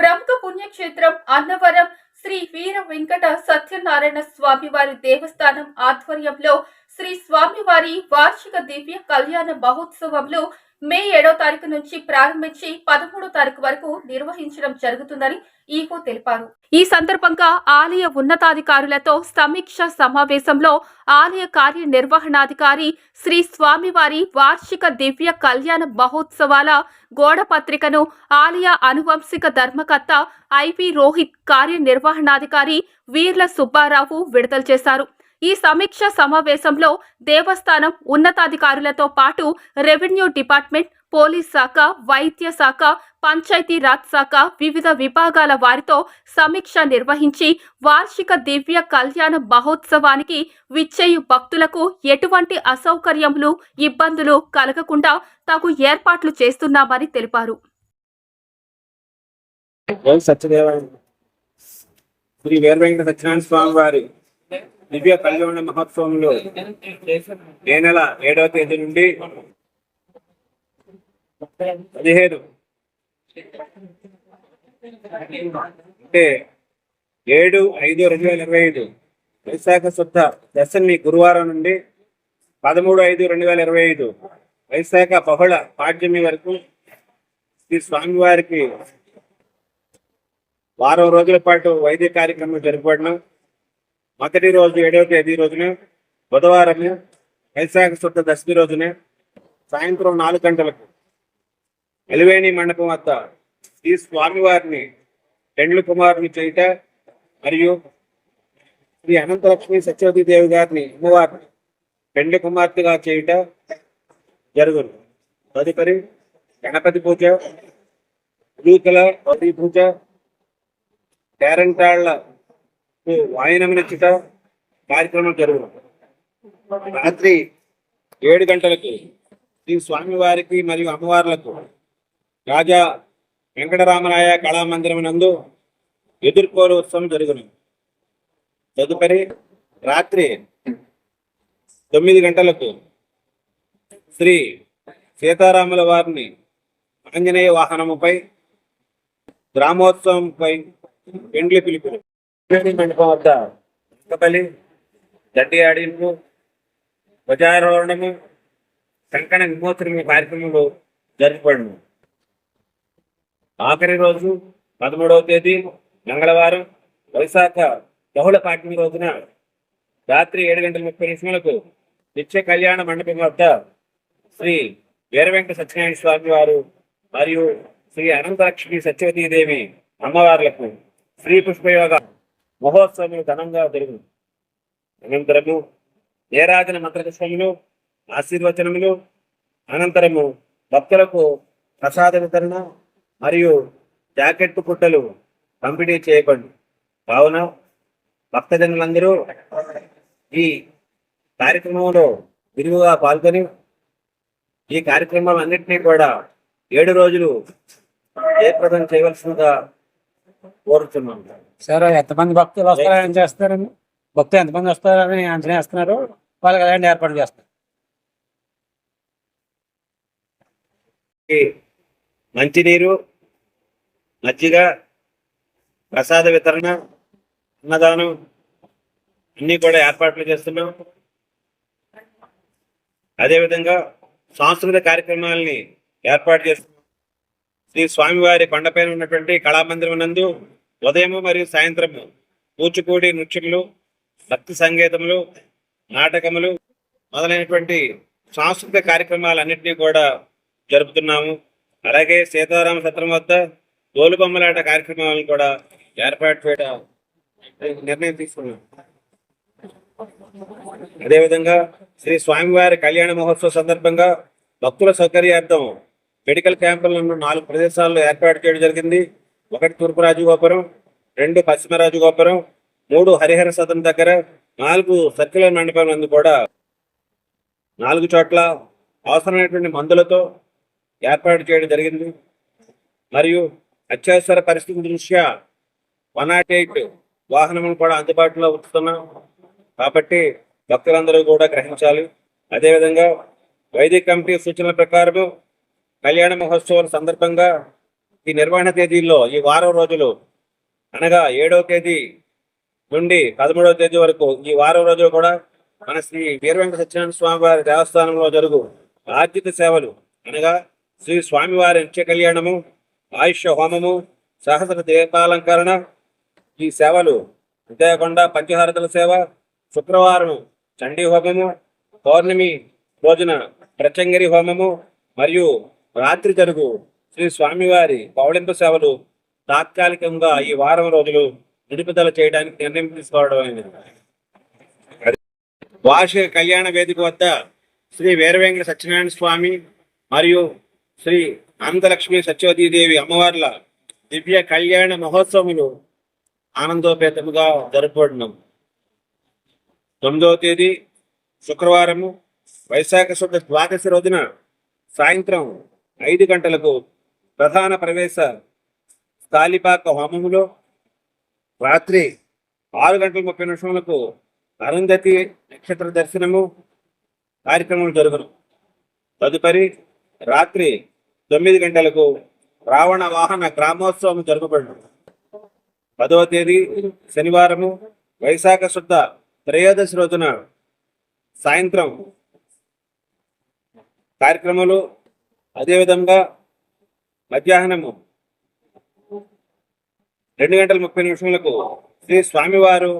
ప్రముఖ పుణ్యక్షేత్రం అన్నవరం శ్రీ వీర వెంకట సత్యనారాయణ స్వామివారి దేవస్థానం ఆధ్వర్యంలో శ్రీ స్వామివారి వార్షిక దివ్య కళ్యాణ మహోత్సవంలో మే ఏడో తారీఖు నుంచి ప్రారంభించి పదమూడో తారీఖు వరకు నిర్వహించడం జరుగుతుందని ఈవో తెలిపారు. ఈ సందర్భంగా ఆలయ ఉన్నతాధికారులతో సమీక్ష సమావేశంలో ఆలయ కార్యనిర్వహణాధికారి శ్రీ స్వామివారి వార్షిక దివ్య కళ్యాణ మహోత్సవాల గోడ పత్రికను ఆలయ అనువంశిక ధర్మకర్త ఐపి రోహిత్ కార్యనిర్వహణాధికారి వీర్ల సుబ్బారావు విడుదల చేశారు. ఈ సమీక్ష సమావేశంలో దేవస్థానం ఉన్నతాధికారులతో పాటు రెవెన్యూ డిపార్ట్మెంట్ పోలీస్ శాఖ వైద్య శాఖ పంచాయతీ రాజ్ శాఖ వివిధ విభాగాల వారితో సమీక్ష నిర్వహించి వార్షిక దివ్య కళ్యాణ మహోత్సవానికి విచ్చేయు భక్తులకు ఎటువంటి అసౌకర్యములు ఇబ్బందులు కలగకుండా తగు ఏర్పాట్లు చేస్తున్నామని తెలిపారు. శ్రీ వీర సత్యనారాయణ స్వామి వారి దివ్య కళ్యాణ మహోత్సవంలో ఏ నెల ఏడవ తేదీ నుండి పదిహేను అంటే ఏడు ఐదు రెండు వేల ఇరవై ఐదు. వైశాఖ శుద్ధ దశమి గురువారం నుండి పదమూడు ఐదు రెండు వేల ఇరవై ఐదు. వైశాఖ బహుళ పాడ్యమి వరకు శ్రీ స్వామివారికి వారం రోజుల పాటు వైద్య కార్యక్రమం జరపబడిన. మొదటి రోజు ఏడవ తేదీ రోజున బుధవారం వైశాఖ శుద్ధ దశమి రోజున సాయంత్రం నాలుగు గంటలకు ఎలివేణి మండపం వద్ద శ్రీ స్వామివారిని పెండ్లు కుమారుని చేయుట మరియు శ్రీ అనంతలక్ష్మి సత్యవతి దేవి గారిని అమ్మవారిని పెండ్లి కుమార్తెగా చేయుట జరుగును. తదుపరి గణపతి పూజ పూజ పేరంటాళ్ళ వాయనమినచ్చుట కార్యక్రమం జరుగును. రాత్రి ఏడు గంటలకు శ్రీ స్వామివారికి మరియు అమ్మవార్లకు రాజా వెంకటరామరాయ కళామందిరం నందు ఎదుర్కోలు ఉత్సవం జరుగును. తదుపరి రాత్రి తొమ్మిది గంటలకు శ్రీ సీతారాముల వారిని ఆంజనేయ వాహనముపై గ్రామోత్సవంపై పెండ్లి పిలుపులు పెండ్లి మండపం వద్ద. ఇసుకపల్లి గడ్డి ఆడింపు ధ్వజారోహణము కంకణ విమోచన కార్యక్రమంలో జరపబడును ఆఖరి రోజు పదమూడవ తేదీ మంగళవారం వైశాఖ బహుళ పాఠ్యం రోజున రాత్రి ఏడు గంటల ముప్పై నిమిషములకు నిత్య కళ్యాణ మండపం వద్ద శ్రీ వీరవెంకట సత్యనారాయణ స్వామి వారు మరియు శ్రీ అనంతలక్ష్మి సత్యవతీదేవి అమ్మవార్లకు శ్రీ పుష్పయోగ మహోత్సవం ఘనంగా జరిగింది. అనంతరము ఏరాజన మంత్రకృష్ణములు ఆశీర్వచనములు అనంతరము భక్తులకు ప్రసాద వితరణ మరియు జాకెట్ పుట్టలు పంపిణీ చేయబడి కావున భక్తజనులందరూ ఈ కార్యక్రమంలో విరివిగా పాల్గొని ఈ కార్యక్రమాలన్నింటినీ కూడా ఏడు రోజులు జయప్రదం చేయవలసిందిగా కోరుతున్నాం. సార్ ఎంతమంది భక్తులు వస్తారని చేస్తారని భక్తులు ఎంతమంది వస్తారని అంచనా వేస్తున్నారు? వాళ్ళకి అలాంటి ఏర్పాటు చేస్తారు. మంచినీరు మజ్జిగ ప్రసాద వితరణ అన్నదానం అన్ని కూడా ఏర్పాట్లు చేస్తున్నాం. అదేవిధంగా సాంస్కృతిక కార్యక్రమాలని ఏర్పాటు చేస్తున్నాం. శ్రీ స్వామివారి కొండపైన ఉన్నటువంటి కళామందిరం నందు ఉదయము మరియు సాయంత్రము కూచిపూడి నృత్యములు భక్తి సంగీతములు నాటకములు మొదలైనటువంటి సాంస్కృతిక కార్యక్రమాలన్నింటినీ కూడా జరుపుతున్నాము. అలాగే సీతారామ సత్రం వద్ద తోలుబొమ్మలాట కార్యక్రమాలను కూడా ఏర్పాటు చేయడం నిర్ణయం తీసుకున్నాం. అదేవిధంగా శ్రీ స్వామివారి కళ్యాణ మహోత్సవ సందర్భంగా భక్తుల సౌకర్యార్థం మెడికల్ క్యాంపులను నాలుగు ప్రదేశాల్లో ఏర్పాటు చేయడం జరిగింది. ఒకటి తూర్పు రాజగోపురం రెండు పశ్చిమ రాజగోపురం మూడు హరిహర సదన్ దగ్గర నాలుగు సర్కిల్ మండపం నందు కూడా నాలుగు చోట్ల అవసరమైనటువంటి మందులతో ఏర్పాటు చేయడం జరిగింది. మరియు అత్యవసర పరిస్థితి దృష్ట్యా వన్ నాట్ ఎయిట్ వాహనములు కూడా అందుబాటులో ఉంచుతున్నాం కాబట్టి భక్తులందరూ కూడా గ్రహించాలి. అదేవిధంగా వైదిక కమిటీ సూచనల ప్రకారము కళ్యాణ మహోత్సవం సందర్భంగా ఈ నిర్వహణ తేదీల్లో ఈ వారం రోజులు అనగా ఏడవ తేదీ నుండి పదమూడవ తేదీ వరకు ఈ వారం రోజులు కూడా మన శ్రీ వీరవెంకట సత్యనారాయణ స్వామి వారి దేవస్థానంలో జరుగు ఆర్జిత సేవలు అనగా శ్రీ స్వామివారి నిత్య కళ్యాణము ఆయుష్య హోమము సహస్ర దీపాలంకరణ ఈ సేవలు అంతేకాకుండా పంచహారతల సేవ శుక్రవారం చండీ హోమము పౌర్ణమి రోజున ప్రచంగరి హోమము మరియు రాత్రి జరుగు. శ్రీ స్వామివారి పౌళింప సేవలు తాత్కాలికంగా ఈ వారం రోజులు నిలుపుదల చేయడానికి నిర్ణయం తీసుకోవడం వార్షిక కళ్యాణ వేదిక వద్ద శ్రీ వీరవేంకట సత్యనారాయణ స్వామి మరియు శ్రీ అనంతలక్ష్మి సత్యవతీదేవి అమ్మవార్ల దివ్య కళ్యాణ మహోత్సవములు ఆనందోపేతముగా జరుపుకుంటున్నాం తొమ్మిదవ తేదీ శుక్రవారము. వైశాఖ శుద్ధ ద్వాదశి రోజున సాయంత్రం ఐదు గంటలకు ప్రధాన ప్రవేశ స్థాలిపాక హోమములో రాత్రి ఆరు గంటల ముప్పై నిమిషములకు అరుంధతి నక్షత్ర దర్శనము కార్యక్రమం జరుగును. తదుపరి రాత్రి తొమ్మిది గంటలకు రావణ వాహన గ్రామోత్సవం జరగబడును. పదవ తేదీ శనివారము వైశాఖ శుద్ధ త్రయోదశి రోజున సాయంత్రం కార్యక్రమాలు అదేవిధంగా మధ్యాహ్నము రెండు గంటల ముప్పై నిమిషములకు శ్రీ స్వామివారు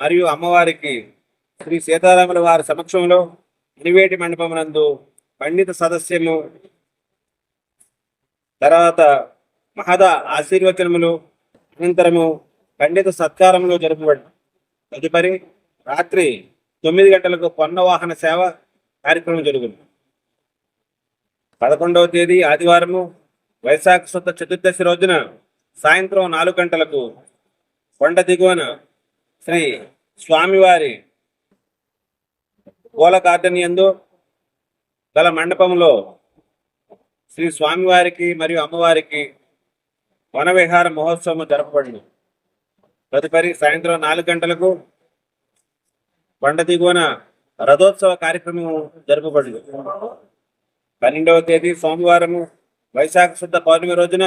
మరియు అమ్మవారికి శ్రీ సీతారాముల వారి సమక్షంలో ఇనివేటి మండపమునందు పండిత సదస్యము తర్వాత మహద ఆశీర్వచనములు అనంతరము పండిత సత్కారములు జరపబడి తదుపరి రాత్రి తొమ్మిది గంటలకు పొన్న వాహన సేవ కార్యక్రమం జరుగుతుంది పదకొండవ తేదీ ఆదివారము వైశాఖ శుద్ధ చతుర్దశి రోజున సాయంత్రం నాలుగు గంటలకు కొండ దిగువన శ్రీ స్వామివారి పూల గార్డెన్ యందు గల మండపంలో శ్రీ స్వామివారికి మరియు అమ్మవారికి వనవిహార మహోత్సవం జరపబడింది తదుపరి సాయంత్రం నాలుగు గంటలకు కొండ దిగువన రథోత్సవ కార్యక్రమం జరపబడింది పన్నెండవ తేదీ సోమవారము వైశాఖ శుద్ధ పౌర్ణమి రోజున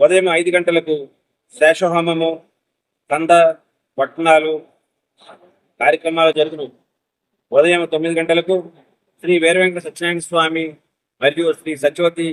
ఉదయం ఐదు గంటలకు శేషహోమము కంద పట్టణాలు కార్యక్రమాలు జరుగును. ఉదయం తొమ్మిది గంటలకు శ్రీ వీరవెంకట సత్యనారాయణ స్వామి మరియు శ్రీ సత్యవతి